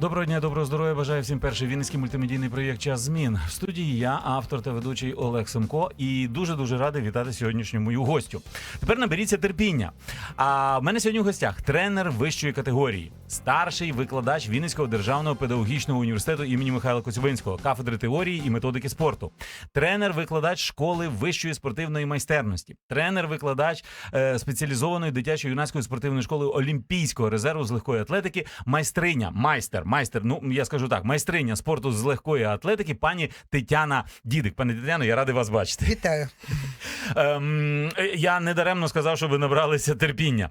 Доброго дня, доброго здоров'я. Бажаю всім перший вінницький мультимедійний проєкт Час змін. В студії я, автор та ведучий Олег Семко, і дуже дуже радий вітати сьогоднішню мою гостю. Тепер наберіться терпіння. А в мене сьогодні в гостях тренер вищої категорії, старший викладач Вінницького державного педагогічного університету імені Михайла Коцюбинського, кафедри теорії і методики спорту, тренер-викладач школи вищої спортивної майстерності, тренер-викладач е, спеціалізованої дитячої юнацької спортивної школи Олімпійського резерву з легкої атлетики, майстриня, майстер, майстер. Ну я скажу так, майстриня спорту з легкої атлетики, пані Тетяна Дідик. Пані Тетяно, я радий вас бачити. Вітаю. Ем, я недаремно сказав, що ви набралися терпіння.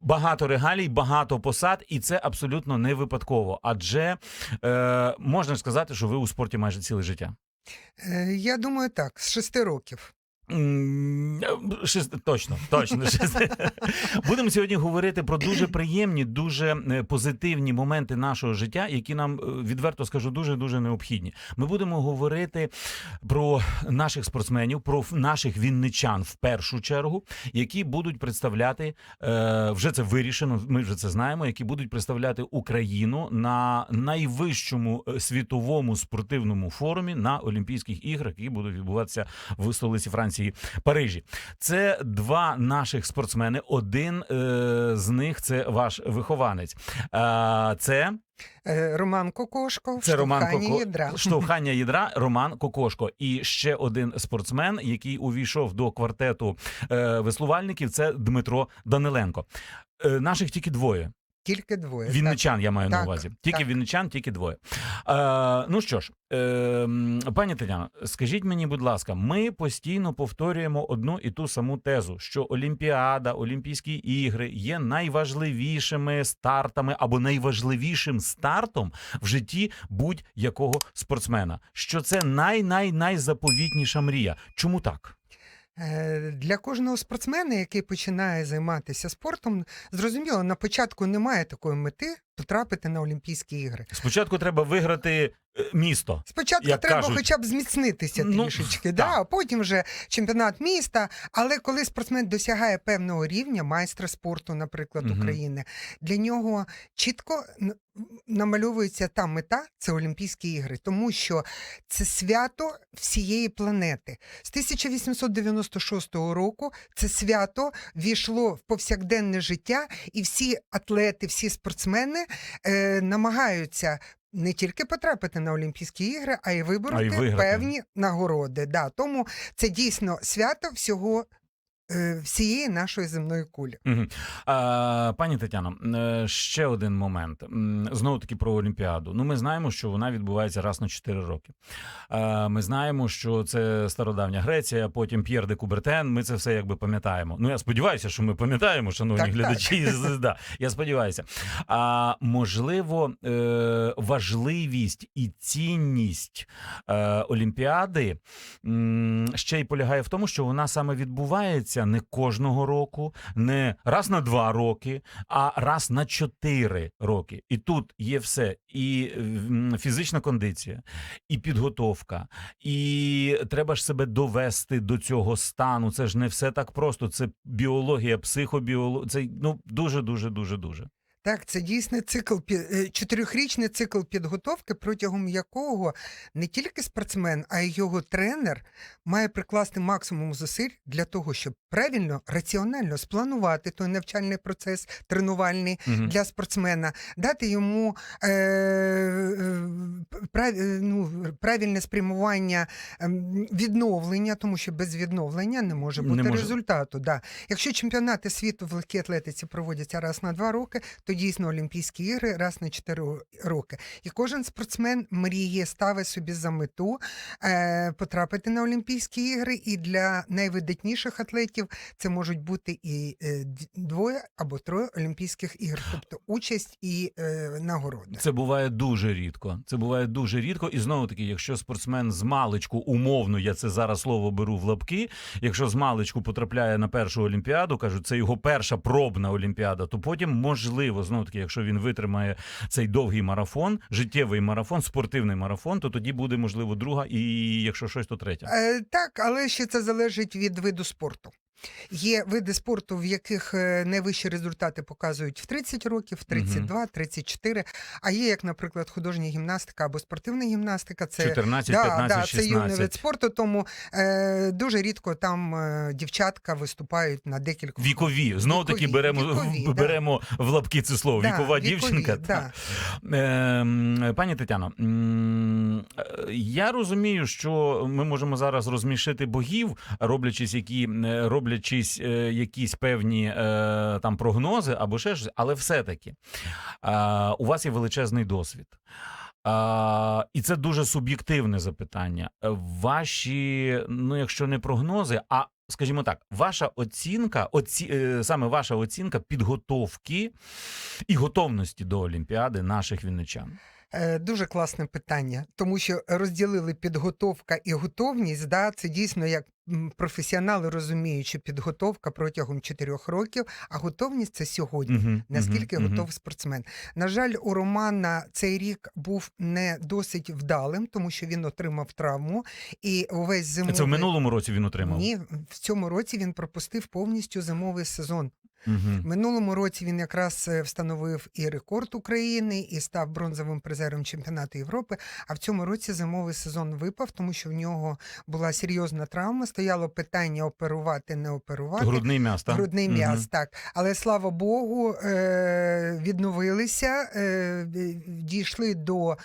Багато регалій, багато посад, і це абсолютно не випадково. Адже е, можна сказати, що ви у спорті майже ціле життя. Е, Я думаю, так, з шести років. Шест- Точно, точно. шест- Будемо сьогодні говорити про дуже приємні, дуже е, позитивні моменти нашого життя, які нам е, відверто скажу дуже дуже необхідні. Ми будемо говорити про наших спортсменів, про наших вінничан в першу чергу, які будуть представляти е, вже це вирішено. Ми вже це знаємо, які будуть представляти Україну на найвищому світовому спортивному форумі на Олімпійських іграх, які будуть відбуватися в столиці Франції Парижі. Це два наших спортсмени. Один е, з них це ваш вихованець. Е, це Роман Кокошко, це Роман Коко... ядра. штовхання ядра Роман Кокошко. І ще один спортсмен, який увійшов до квартету е, веслувальників, це Дмитро Даниленко. Е, наших тільки двоє. Тільки двоє. Вінничан, я маю на увазі. Тільки так. вінничан, тільки двоє. Е, ну що ж, е, пані Тетяно, скажіть мені, будь ласка, ми постійно повторюємо одну і ту саму тезу, що Олімпіада, Олімпійські ігри є найважливішими стартами або найважливішим стартом в житті будь-якого спортсмена. Що це най-най-найзаповітніша мрія. Чому так? Е, Для кожного спортсмена, який починає займатися спортом, зрозуміло, на початку немає такої мети потрапити на Олімпійські ігри. Спочатку треба виграти е, місто. Спочатку Як треба кажуть. хоча б зміцнитися Ну, трішечки, да, а потім вже чемпіонат міста. Але коли спортсмен досягає певного рівня, майстра спорту, наприклад, Мгм. України, для нього чітко намальовується та мета це Олімпійські ігри, тому що це свято всієї планети. З 1896 року це свято війшло в повсякденне життя, і всі атлети, всі спортсмени е, намагаються. Не тільки потрапити на Олімпійські ігри, а й вибороти виграти. певні нагороди. Да, тому це дійсно свято всього всієї нашої земної кулі. Мгм. А, пані Тетяно, е, ще один момент. Знову таки про Олімпіаду. Ну, ми знаємо, що вона відбувається раз на 4 роки. А, Ми знаємо, що це стародавня Греція, потім П'єр де Кубертен. Ми це все якби пам'ятаємо. Ну, я сподіваюся, що ми пам'ятаємо, шановні Так, так. глядачі. З- Да, я сподіваюся. А можливо, е, важливість і цінність е, Олімпіади ще й полягає в тому, що вона саме відбувається не кожного року, не раз на два роки, а раз на чотири роки. І тут є все: і фізична кондиція, і підготовка, і треба ж себе довести до цього стану. Це ж не все так просто. Це біологія, психобіологія. Це ну дуже, дуже, дуже, дуже. Так, це дійсний цикл пі- е, чотирьохрічний цикл підготовки, протягом якого не тільки спортсмен, а й його тренер має прикласти максимум зусиль для того, щоб правильно, раціонально спланувати той навчальний процес тренувальний Мгм. для спортсмена, дати йому е, е, прав, е, ну, правильне спрямування ем, відновлення, тому що без відновлення не може Не бути може. результату. Да. Якщо чемпіонати світу в легкій атлетиці проводяться раз на два роки, то дійсно Олімпійські ігри раз на чотири роки. І кожен спортсмен мріє, ставить собі за мету е, потрапити на Олімпійські ігри. І для найвидатніших атлетів це можуть бути і е, двоє або троє Олімпійських ігор, тобто участь і е, нагороди. Це буває дуже рідко. Це буває дуже рідко. І знову таки, якщо спортсмен з маличку, умовно, я це зараз слово беру в лапки. Якщо з маличку потрапляє на першу олімпіаду, кажуть, це його перша пробна олімпіада, то потім можливо, знову таки, якщо він витримає цей довгий марафон, життєвий марафон, спортивний марафон, то тоді буде можливо друга, і якщо щось, то третя. Е, так, але ще це залежить від виду спорту. Є види спорту, в яких е, найвищі результати показують в 30 років, в 32, 34. А є, як, наприклад, художня гімнастика або спортивна гімнастика. Це 14, да, 15, да, це юний вид спорту, тому е, дуже рідко там е, дівчатка виступають на декілька Вікові. Знову таки Вікові, беремо, да. в лапки це слово. Да, Вікова вікові, дівчинка. да. та. Ем, Пані Тетяно, е, я розумію, що ми можемо зараз розмішити богів, роблячись які е, роблячись е, якісь певні е, там прогнози або ще щось, але все-таки е, у вас є величезний досвід. А, і це дуже суб'єктивне запитання. Е, Ваші, ну якщо не прогнози, а скажімо так, ваша оцінка, оці, е, саме ваша оцінка підготовки і готовності до Олімпіади наших вінничан. Е, Дуже класне питання, тому що розділили підготовка і готовність. Да, це дійсно як професіонали розуміють, що підготовка протягом чотирьох років, а готовність це сьогодні. Мгм, Наскільки мгм, готов спортсмен? На жаль, у Романа цей рік був не досить вдалим, тому що він отримав травму і увесь зимовий... Це в минулому році він отримав. Ні, в цьому році він пропустив повністю зимовий сезон. В минулому році він якраз е, встановив і рекорд України, і став бронзовим призером чемпіонату Європи. А в цьому році зимовий сезон випав, тому що в нього була серйозна травма. Стояло питання оперувати, не оперувати. Грудний м'яз, так? Грудний м'яз, так. Але слава Богу, е- відновилися, е- дійшли до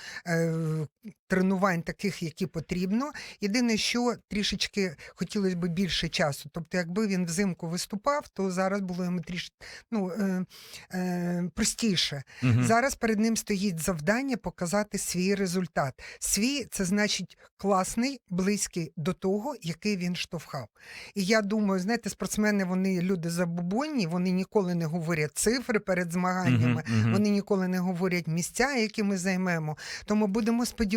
тренувань таких, які потрібно. Єдине, що трішечки хотілося б більше часу. Тобто, якби він взимку виступав, то зараз було йому трішки ну, е- е- простіше. Мгм. Зараз перед ним стоїть завдання показати свій результат. Свій це значить класний, близький до того, який він штовхав. І я думаю, знаєте, спортсмени вони люди забубонні, вони ніколи не говорять цифри перед змаганнями. Мгм, мгм. Вони ніколи не говорять місця, які ми займемо. Тому будемо сподіватися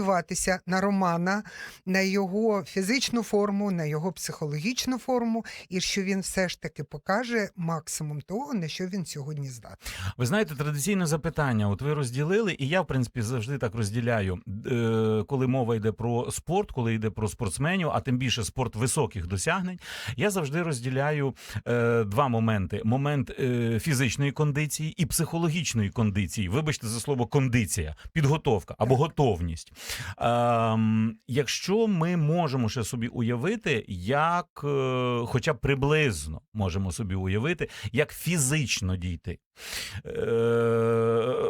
на Романа, на його фізичну форму, на його психологічну форму, і що він все ж таки покаже максимум того, на що він сьогодні здатний. Ви знаєте, традиційне запитання. От ви розділили, і я, в принципі, завжди так розділяю. Е, коли мова йде про спорт, коли йде про спортсменів, а тим більше спорт високих досягнень, я завжди розділяю е, два моменти: момент е, фізичної кондиції і психологічної кондиції. Вибачте за слово кондиція, підготовка або готовність. Ем, якщо ми можемо ще собі уявити, як, е, хоча приблизно можемо собі уявити, як фізично дійти. Е,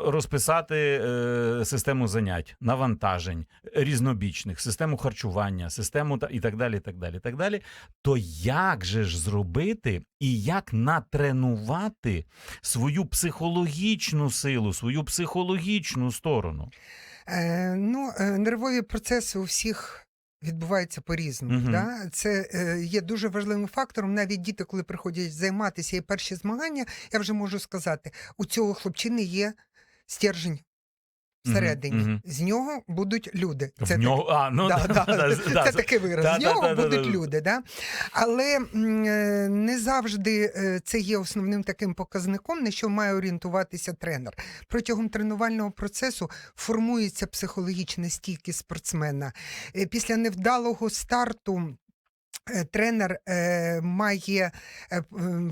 розписати е, систему занять, навантажень, різнобічних, систему харчування, систему та і так далі. і так далі, і так далі. То як же ж зробити і як натренувати свою психологічну силу, свою психологічну сторону? Е, ну, е, нервові процеси у всіх. Відбуваються по-різному. Мгм. Да? Це е, є дуже важливим фактором. Навіть діти, коли приходять займатися і перші змагання, я вже можу сказати, у цього хлопчини є стержень Всередині. мгм. З нього будуть люди. Це такий вираз. да, З нього да, да, будуть да. люди. Да? Але е, не завжди е, це є основним таким показником, на що має орієнтуватися тренер. Протягом тренувального процесу формується психологічна стійкість спортсмена. Е, Після невдалого старту. Е, Тренер е, має е,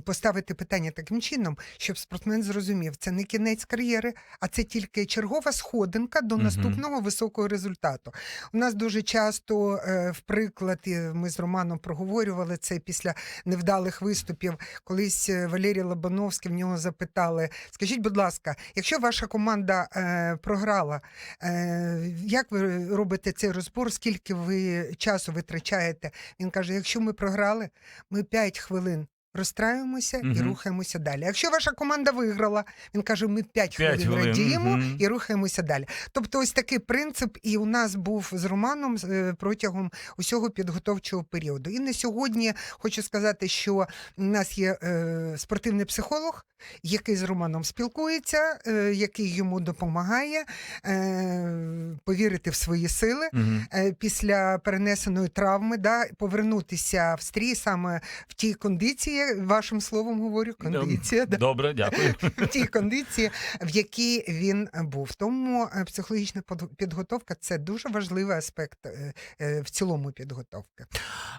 поставити питання таким чином, щоб спортсмен зрозумів, це не кінець кар'єри, а це тільки чергова сходинка до наступного високого результату. У нас дуже часто, е, в приклад, ми з Романом проговорювали це після невдалих виступів. Колись Валерій Лобановський в нього запитали: скажіть, будь ласка, якщо ваша команда е, програла, е, як ви робите цей розбор? Скільки ви часу витрачаєте? Він каже: якщо ми програли, ми 5 хвилин. Розстраюємося і рухаємося далі. Якщо ваша команда виграла, він каже: ми 5 П'ять хвилин хвилин, радіємо мгм. і рухаємося далі. Тобто, ось такий принцип, і у нас був з Романом е, протягом усього підготовчого періоду. І на сьогодні хочу сказати, що у нас є е, спортивний психолог, який з Романом спілкується, е, який йому допомагає е, повірити в свої сили. Мгм. е, Після перенесеної травми, да, повернутися в стрій саме в тій кондиції, кондиція, вашим словом говорю, кондиція. да. Добре, дякую. в тій кондиції, в якій він був. Тому е, психологічна підготовка це дуже важливий аспект е, е, в цілому підготовки.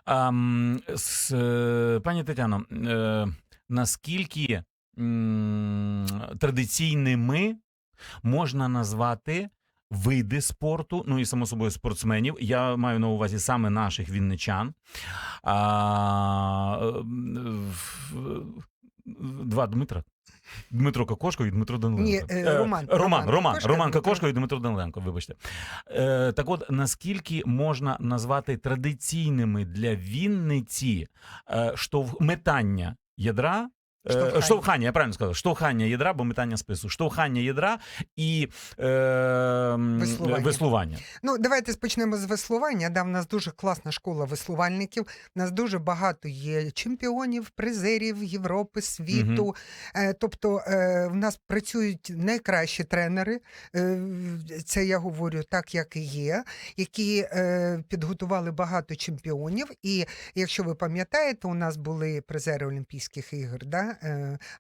Ам, с, пані Тетяно, наскільки м, традиційними можна назвати види спорту, ну і само собою спортсменів. Я маю на увазі саме наших вінничан. А, е, два Дмитра. Дмитро Кокошко і Дмитро Даниленко. Ні, е, Е, Роман. Роман, Роман Роман, Кокошко, Роман Кокошко і Дмитро Даниленко, вибачте. Е, так от, наскільки можна назвати традиційними для Вінниці е, штовх... метання ядра? Е, Штовхання. Штовхання, я правильно сказав, штовхання ядра, бо метання спису. Штовхання ядра і е, Веслування. веслування. Ну, давайте почнемо з веслування. Да, в нас дуже класна школа веслувальників. В нас дуже багато є чемпіонів, призерів Європи, світу. Е, тобто е, в нас працюють найкращі тренери. Е, це я говорю так, як і є, які е, підготували багато чемпіонів. І якщо ви пам'ятаєте, у нас були призери Олімпійських ігор, да?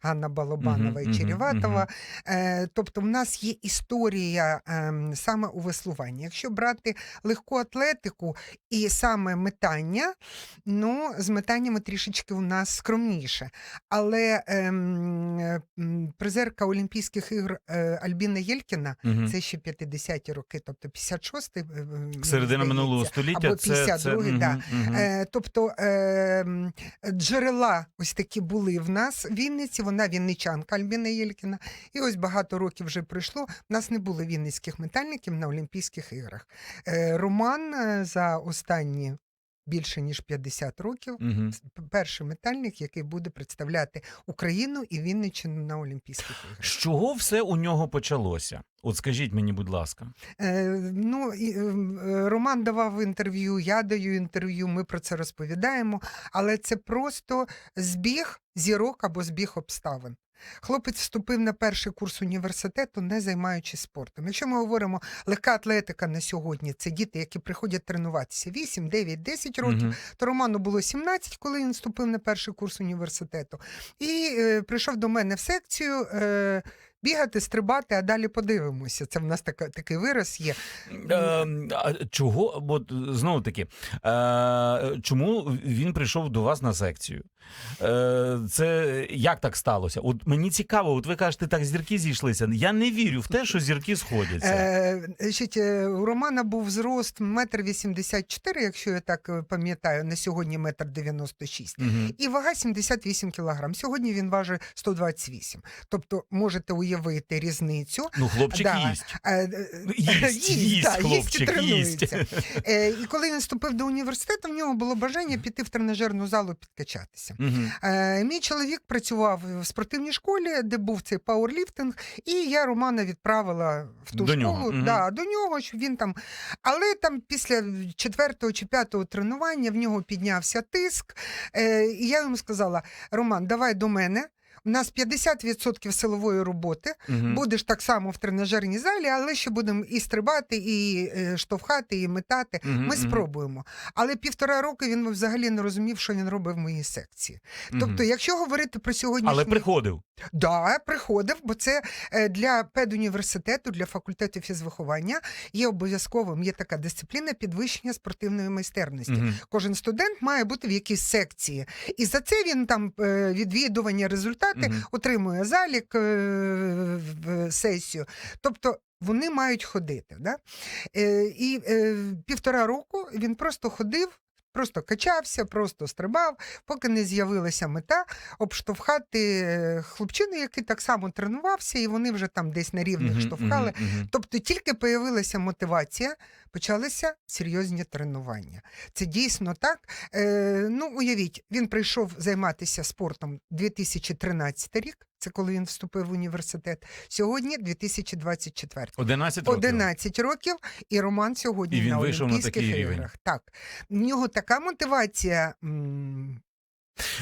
Ганна Балобанова Мгм, і Череватова. Е, Тобто, в нас є історія ем, саме у веслуванні. Якщо брати легку атлетику і саме метання, ну з метаннями трішечки у нас скромніше. Але ем, е, призерка Олімпійських ігор е, Альбіна Єлькіна. Це ще 50-ті роки, тобто 56-й. е, Середина минулого століття. або це, це, 52-й, да. тобто е, джерела ось такі були в нас Вінниці. Вона вінничанка Альбіна Єлькіна. І ось багато років вже пройшло. У нас не було вінницьких метальників на Олімпійських іграх. Е, Роман е, за останні більше ніж 50 років. П- Перший метальник, який буде представляти Україну і Вінниччину на Олімпійських іграх. З чого все у нього почалося? От скажіть мені, будь ласка. Е, ну, і, ем, е, Роман давав інтерв'ю, я даю інтерв'ю, ми про це розповідаємо, але це просто збіг зірок або збіг обставин. Хлопець вступив на перший курс університету, не займаючись спортом. Якщо ми говоримо легка атлетика на сьогодні, це діти, які приходять тренуватися 8, 9, 10 років, угу. то Роману було 17, коли він вступив на перший курс університету. І е, прийшов до мене в секцію. Е, Бігати, стрибати, а далі подивимося. Це в нас така, такий вираз є. Е, чого, от знову таки, е, чому він прийшов до вас на секцію? Е, це як так сталося? От мені цікаво, от ви кажете, так зірки зійшлися. Я не вірю в те, що зірки сходяться. Е, значить, е, у Романа був зрост метр вісімдесят чотири, якщо я так е, пам'ятаю, на сьогодні метр дев'яносто шість. І вага 78 кілограм. Сьогодні він важить 128. Тобто можете уявити різницю. Ну, хлопчик Да. їсть. Е, е, Їсть, їсть, да, їсть і хлопчик, їсть. тренується. Е, І коли він вступив до університету, в нього було бажання піти в тренажерну залу підкачатися. Е, Мій чоловік працював в спортивній школі, де був цей пауерліфтинг, і я Романа відправила в ту До школу нього, да, до нього, щоб він там. Але там після четвертого чи п'ятого тренування в нього піднявся тиск. І я йому сказала: Роман, давай до мене. У нас 50% силової роботи. Мгм. Будеш так само в тренажерній залі, але ще будемо і стрибати, і е, штовхати, і метати. Мгм, Ми мгм. спробуємо. Але півтора роки він взагалі не розумів, що він робив в моїй секції. Тобто, Мгм. якщо говорити про сьогоднішній... Але приходив. Да, приходив, бо це е, для педуніверситету, для факультету фізвиховання є обов'язковим. Є така дисципліна підвищення спортивної майстерності. Мгм. Кожен студент має бути в якійсь секції, і за це він там е, відвідування результати Мгм. отримує залік е, в сесію. Тобто. Вони мають ходити. Да? Е, і е, півтора року він просто ходив, просто качався, просто стрибав, поки не з'явилася мета обштовхати хлопчину, який так само тренувався, і вони вже там десь на рівних Мгм, штовхали. мгм, мгм. Тобто тільки появилася мотивація, почалися серйозні тренування. Це дійсно так. Е, ну, уявіть, він прийшов займатися спортом 2013 рік. Це коли він вступив в університет. Сьогодні 2024. 11 років. 11 років, і Роман сьогодні І він на вийшов на Олімпійських такий рівень. іграх. Так, в нього така мотивація.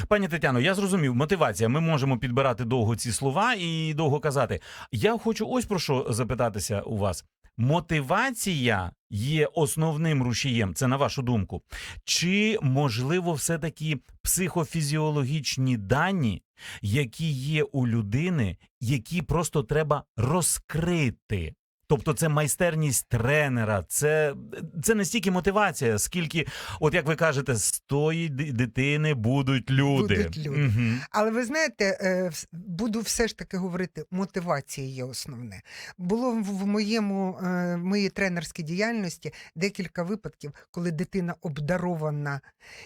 Пані Тетяно, я зрозумів, мотивація. Ми можемо підбирати довго ці слова і довго казати. Я хочу ось про що запитатися у вас. Мотивація є основним рушієм, це на вашу думку. Чи можливо все-таки психофізіологічні дані, які є у людини, які просто треба розкрити? Тобто це майстерність тренера, це, це не стільки мотивація, скільки, от як ви кажете, з тої дитини будуть люди. Будуть люди. Мгм. Але ви знаєте, е, буду все ж таки говорити, мотивація є основне. Було в в моєму е, в моїй тренерській діяльності декілька випадків, коли дитина обдарована,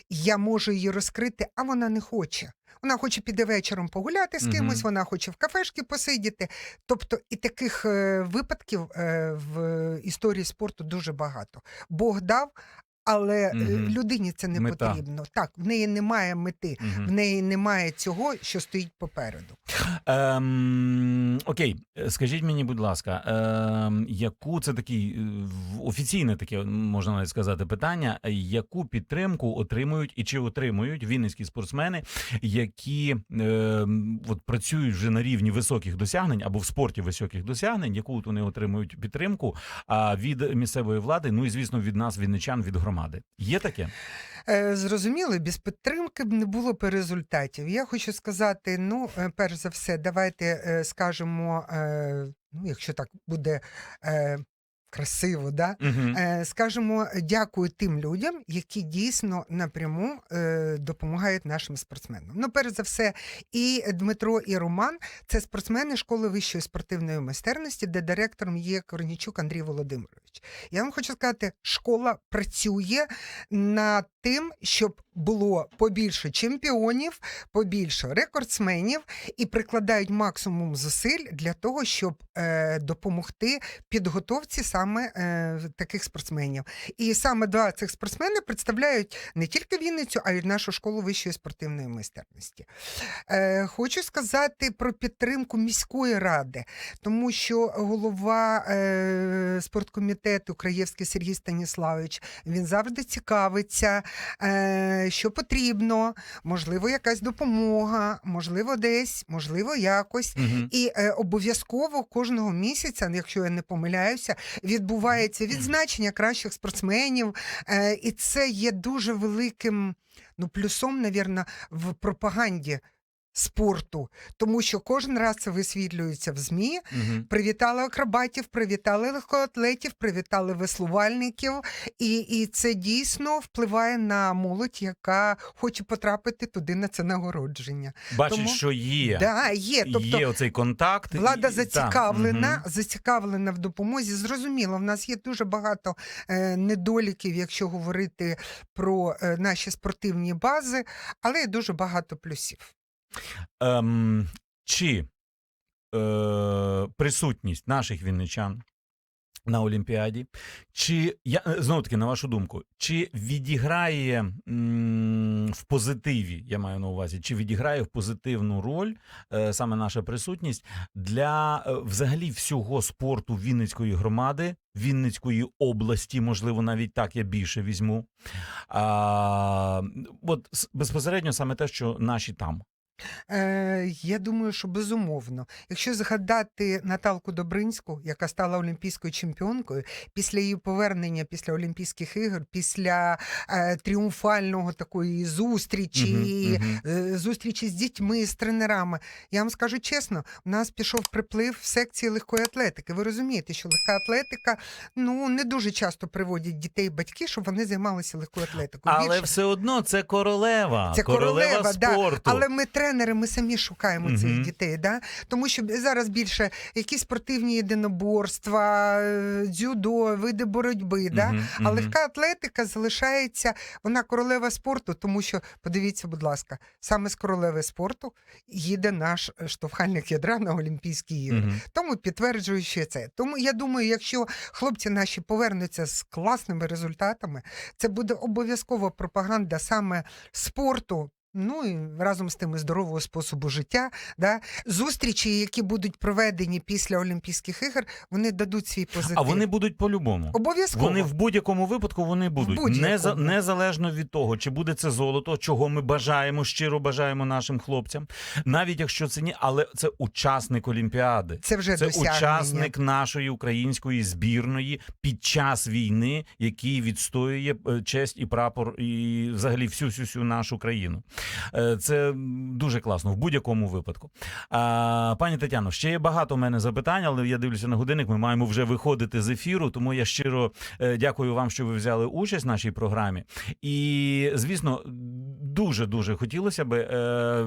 я можу її розкрити, а вона не хоче. Вона хоче піде вечором погуляти з кимось, угу. вона хоче в кафешки посидіти. Тобто, і таких е, випадків е, в історії спорту дуже багато. Бог дав, але Мгм. людині це не Мета. потрібно. Так, в неї немає мети. Мгм. В неї немає цього, що стоїть попереду. Ем, окей, скажіть мені, будь ласка, ем, яку це такий е, офіційне таке можна навіть сказати питання, яку підтримку отримують і чи отримують вінницькі спортсмени, які ем, от працюють вже на рівні високих досягнень або в спорті високих досягнень, яку от вони отримують підтримку а, від місцевої влади, ну і звісно від нас, вінничан, від громади. Є таке? Е, Зрозуміло, без підтримки б не було б результатів. Я хочу сказати: ну, е, перш за все, давайте е, скажемо, ну, якщо так буде красиво, да? Угу. Скажемо дякую тим людям, які дійсно напряму е, допомагають нашим спортсменам. Ну, перш за все, і Дмитро, і Роман це спортсмени школи вищої спортивної майстерності, де директором є Корнічук Андрій Володимирович. Я вам хочу сказати, школа працює над тим, щоб було побільше чемпіонів, побільше рекордсменів і прикладають максимум зусиль для того, щоб е, допомогти підготовці саме е, таких спортсменів. І саме два цих спортсмени представляють не тільки Вінницю, а й нашу школу вищої спортивної майстерності. Е, хочу сказати про підтримку міської ради, тому що голова е, спорткомітету Краєвський Сергій Станіславович він завжди цікавиться, що потрібно, можливо, якась допомога, можливо, десь, можливо, якось. Угу. І е, обов'язково кожного місяця, якщо я не помиляюся, відбувається відзначення кращих спортсменів, е, і це є дуже великим ну, плюсом, навірно, в пропаганді спорту, тому що кожен раз це висвітлюється в ЗМІ. Угу. Привітали акробатів, привітали легкоатлетів, привітали веслувальників, і, і це дійсно впливає на молодь, яка хоче потрапити туди на це нагородження. Бачить, Тому- що є. Да, є. Тобто, є оцей контакт. Влада і- зацікавлена, мгм. зацікавлена в допомозі. Зрозуміло, в нас є дуже багато е, недоліків, якщо говорити про е, наші спортивні бази, але є дуже багато плюсів. Ем, чи е, присутність наших вінничан на Олімпіаді, чи я знову таки, на вашу думку, чи відіграє м, в позитиві, я маю на увазі, чи відіграє в позитивну роль е, саме наша присутність для е, взагалі всього спорту Вінницької громади, Вінницької області, можливо, навіть так я більше візьму. А, от безпосередньо саме те, що наші там. Е, я думаю, що безумовно. Якщо згадати Наталку Добринську, яка стала олімпійською чемпіонкою, після її повернення після Олімпійських ігор, після е, тріумфального такої зустрічі, Мгм, мгм. е, зустрічі з дітьми, з тренерами. Я вам скажу чесно, у нас пішов приплив в секції легкої атлетики. Ви розумієте, що легка атлетика ну не дуже часто приводять дітей батьки, щоб вони займалися легкою атлетикою. Але Більше- все одно це королева. Це королева, да. спорту. але ми тренери, ми самі шукаємо цих дітей. Да? Тому що зараз більше якісь спортивні єдиноборства, е, дзюдо, види боротьби. Да? Мгм, А легка атлетика залишається, вона королева спорту, тому що, подивіться, будь ласка, саме з королеви спорту їде наш е, штовхальник ядра на Олімпійські ігри. Мгм. Тому підтверджую ще це. Тому я думаю, якщо хлопці наші повернуться з класними результатами, це буде обов'язкова пропаганда саме спорту. Ну і разом з тим і здорового способу життя. Да? Зустрічі, які будуть проведені після Олімпійських ігор, вони дадуть свій позитив. А вони будуть по-любому. обов'язково Вони в будь-якому випадку вони будуть будь-якому. Неза- незалежно від того, чи буде це золото, чого ми бажаємо, щиро бажаємо нашим хлопцям, навіть якщо це ні, але це учасник Олімпіади. це вже Це досягнення. учасник нашої української збірної під час війни, який відстоює е, честь і прапор, і взагалі всю всю всю нашу країну. Е, Це дуже класно в будь-якому випадку. А, пані Тетяно, ще є багато в мене запитань, але я дивлюся на годинник. Ми маємо вже виходити з ефіру. Тому я щиро е, дякую вам, що ви взяли участь в нашій програмі. І звісно, дуже дуже хотілося би. Е,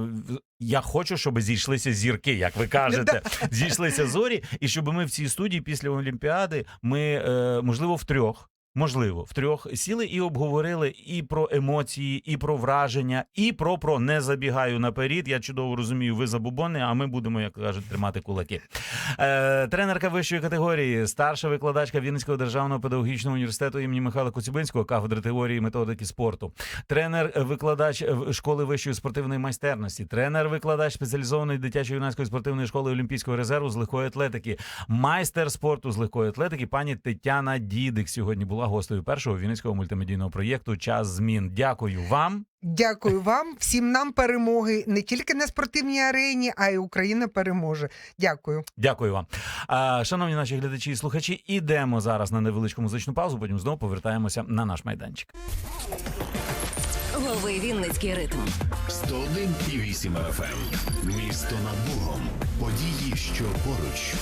я хочу, щоб зійшлися зірки, як ви кажете, зійшлися зорі, і щоб ми в цій студії після Олімпіади ми можливо втрьох. Можливо, втрьох сіли і обговорили і про емоції, і про враження, і про про не забігаю наперед. Я чудово розумію, ви забубони, а ми будемо, як кажуть, тримати кулаки. Е, тренерка вищої категорії, старша викладачка Вінницького державного педагогічного університету імені Михайла Коцюбинського, кафедри теорії і методики спорту, тренер е, е, школи вищої спортивної майстерності, тренер викладач спеціалізованої дитячої юнацької спортивної школи Олімпійського резерву з легкої атлетики, майстер спорту з легкої атлетики, пані Тетяна Дідик сьогодні була гостею першого вінницького мультимедійного проєкту Час змін. Дякую вам. Дякую вам, всім нам перемоги не тільки на спортивній арені, а й Україна переможе. Дякую. Дякую вам. А, шановні наші глядачі і слухачі, ідемо зараз на невеличку музичну паузу. Потім знову повертаємося на наш майданчик. Лови Вінницький ритм. 101,8 FM. Місто над Богом. Події, що поруч.